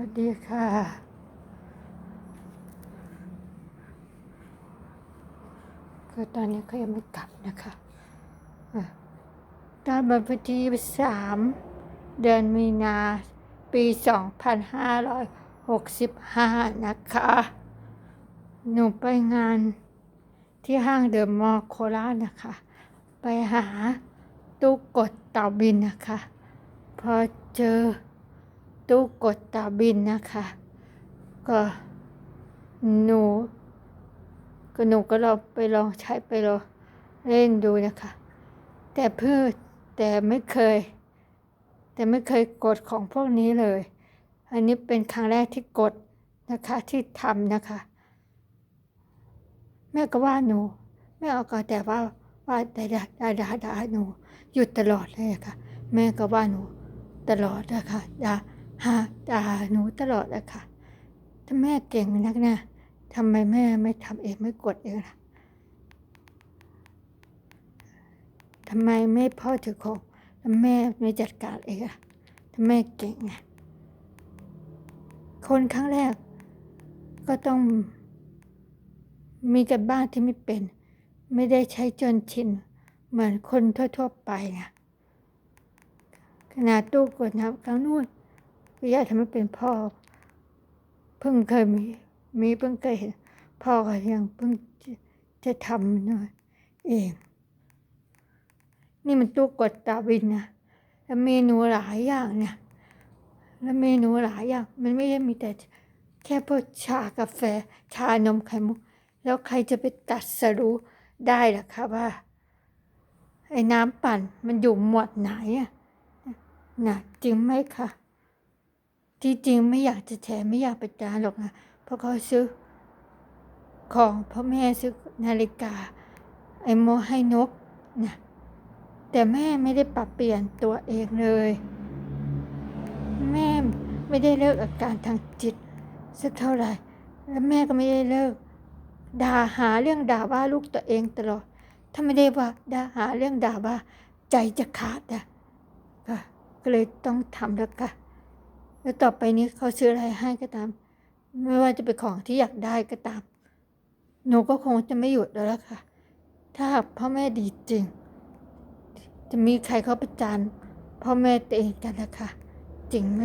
วัสดีค่ะ คือตอนนี้เขายังไม่กลับนะคะตอนวันที่สามเดือนมีนาปีสองพันห้าร้อยหกสิบห้านะคะ หนูไปงานที่ห้างเดอะมอลล์โคราชนะคะ ไปหาตู้กดเต่าบินนะคะ พอเจอ ตู้กดต่าบินนะคะ ก็หนูก็หนูก็ลองไปลองใช้ไปลองเล่นดูนะคะ แต่เพื่อแต่ไม่เคย แต่ไม่เคยกดของพวกนี้เลย อันนี้เป็นครั้งแรกที่กดนะคะที่ทำนะคะ แม่ก็ว่าหนูแม่เอาก็แต่ว่าว่าด่าด่าด่าด่าด่าหนูหยุดตลอดเลยะค่ะแม่ก็ว่าหนูตลอดนะคะด่า ฮะด่าหนูตลอดอะค่ะ ถ้าแม่เก่งนักนะทำไมแม่ไม่ทำเองไม่กดเองล่ะทำไมไม่พ่อถือของแล้วแม่ไม่จัดการเองอะถ้าแม่เก่งไงคนครั้งแรก ก็ต้อง มีกันบ้างที่ไม่เป็น ไม่ได้ใช้จนชิน เหมือนคนทั่ว ๆ ไปไงขนาดตู้กดน้ำครั้งนู้น ก็ยากทำให้เป็นพ่อ เพิ่งเคยมีมีเพิ่งเคยเห็นพ่อก็ยังเพิ่งจะจะทำหน่อยเอง นี่มันตู้กดตาบินนะแล้วเมนูหลายอย่างเนี่ยแล้วเมนูหลายอย่างมันไม่ได้มีแต่แค่พวกชากาแฟ ชานมไข่มุกแล้วใครจะไปตัดสรู้ได้ล่ะคะว่าไอ้น้ำปั่นมันอยู่หมวดไหนอะนะจริงไหมคะ ที่จริงไม่อยากจะแชร์ไม่อยากไปจานหรอกนะเพราะเขาซื้อของพ่อแม่ซื้อนาฬิกา ไอ้โมให้นกนะแต่แม่ไม่ได้ปรับเปลี่ยนตัวเองเลย แม่ไม่ได้เลิกอาการทางจิตสักเท่าไหร่ และแม่ก็ไม่ได้เลิกด่าหาเรื่องด่าว่าลูกตัวเองตลอด ถ้าไม่ได้ว่าด่าหาเรื่องด่าว่าใจจะขาดอะก็เลยต้องทำแล้วค่ะ แล้วต่อไปนี้เขาซื้ออะไรให้ก็ตาม ไม่ว่าจะเป็นของที่อยากได้ก็ตาม หนูก็คงจะไม่หยุดแล้วล่ะค่ะ ถ้าหากพ่อแม่ดีจริง จะมีใครเขาประจานพ่อแม่ตัวเองกันล่ะค่ะ จริงไหม